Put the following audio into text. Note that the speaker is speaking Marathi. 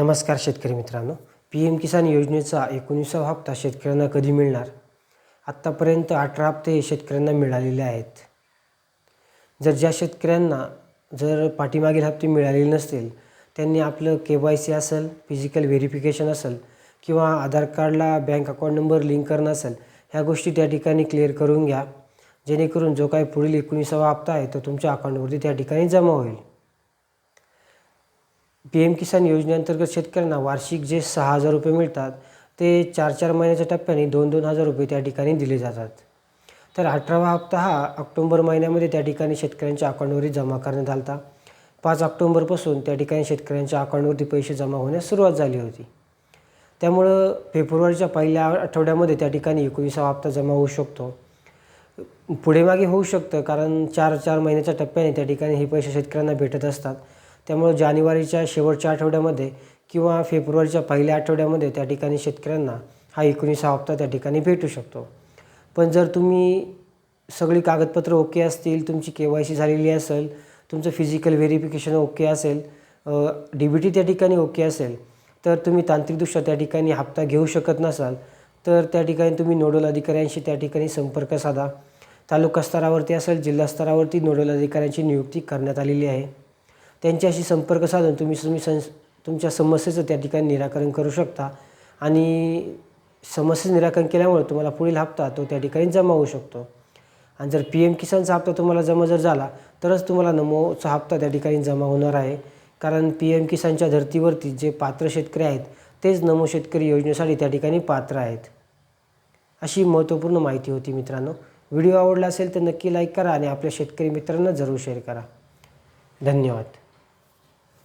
नमस्कार शेतकरी मित्रांनो. पी एम किसान योजनेचा एकोणीसावा हप्ता शेतकऱ्यांना कधी मिळणार? आत्तापर्यंत अठरा हप्ते शेतकऱ्यांना मिळालेले आहेत. जर ज्या शेतकऱ्यांना जर पाठीमागील हप्ते मिळालेले नसतील त्यांनी आपलं के वाय सी असेल फिजिकल व्हेरिफिकेशन असेल किंवा आधार कार्डला बँक अकाउंट नंबर लिंक करणं असेल ह्या गोष्टी त्या ठिकाणी क्लिअर करून घ्या. जेणेकरून जो काही पुढील एकोणीसावा हप्ता आहे तो तुमच्या अकाउंटवरती त्या ठिकाणी जमा होईल. पी एम किसान योजनेअंतर्गत शेतकऱ्यांना वार्षिक जे सहा हजार रुपये मिळतात ते चार चार महिन्याच्या टप्प्याने दोन दोन हजार रुपये त्या ठिकाणी दिले जातात. तर अठरावा हप्ता हा ऑक्टोंबर महिन्यामध्ये त्या ठिकाणी शेतकऱ्यांच्या अकाउंटवरती जमा करण्यात आला पाच ऑक्टोंबरपासून त्या ठिकाणी शेतकऱ्यांच्या अकाउंटवरती पैसे जमा होण्यास सुरुवात झाली होती. त्यामुळं फेब्रुवारीच्या पहिल्या आठवड्यामध्ये त्या ठिकाणी एकोणीसावा हप्ता जमा होऊ शकतो. पुढे मागे होऊ शकतं कारण चार चार महिन्याच्या टप्प्याने त्या ठिकाणी हे पैसे शेतकऱ्यांना भेटत असतात. त्यामुळं जानेवारीच्या शेवटच्या आठवड्यामध्ये किंवा फेब्रुवारीच्या पहिल्या आठवड्यामध्ये त्या ठिकाणी शेतकऱ्यांना हा एकोणीसा हप्ता त्या ठिकाणी भेटू शकतो. पण जर तुम्ही सगळी कागदपत्रं ओके असतील तुमची के वाय सी झालेली असेल तुमचं फिजिकल व्हेरिफिकेशन ओके असेल डी बी टी त्या ठिकाणी ओके असेल तर तुम्ही तांत्रिकदृष्ट्या त्या ठिकाणी हप्ता घेऊ शकत नसाल तर त्या ठिकाणी तुम्ही नोडल अधिकाऱ्यांशी त्या ठिकाणी संपर्क साधा. तालुका स्तरावरती असेल जिल्हा स्तरावरती नोडल अधिकाऱ्यांची नियुक्ती करण्यात आलेली आहे. त्यांच्याशी संपर्क साधून तुम्ही तुम्ही सं तुमच्या समस्येचं त्या ठिकाणी निराकरण करू शकता. आणि समस्येचं निराकरण केल्यामुळे तुम्हाला पुढील हप्ता तो त्या ठिकाणी जमा होऊ शकतो. आणि जर पी एम किसानचा हप्ता तुम्हाला जमा जर झाला तरच तुम्हाला नमोचा हप्ता त्या ठिकाणी जमा होणार आहे. कारण पी एम किसानच्या धर्तीवरती जे पात्र शेतकरी आहेत तेच नमो शेतकरी योजनेसाठी त्या ठिकाणी पात्र आहेत. अशी महत्त्वपूर्ण माहिती होती मित्रांनो. व्हिडिओ आवडला असेल तर नक्की लाईक करा आणि आपल्या शेतकरी मित्रांना जरूर शेअर करा. धन्यवाद.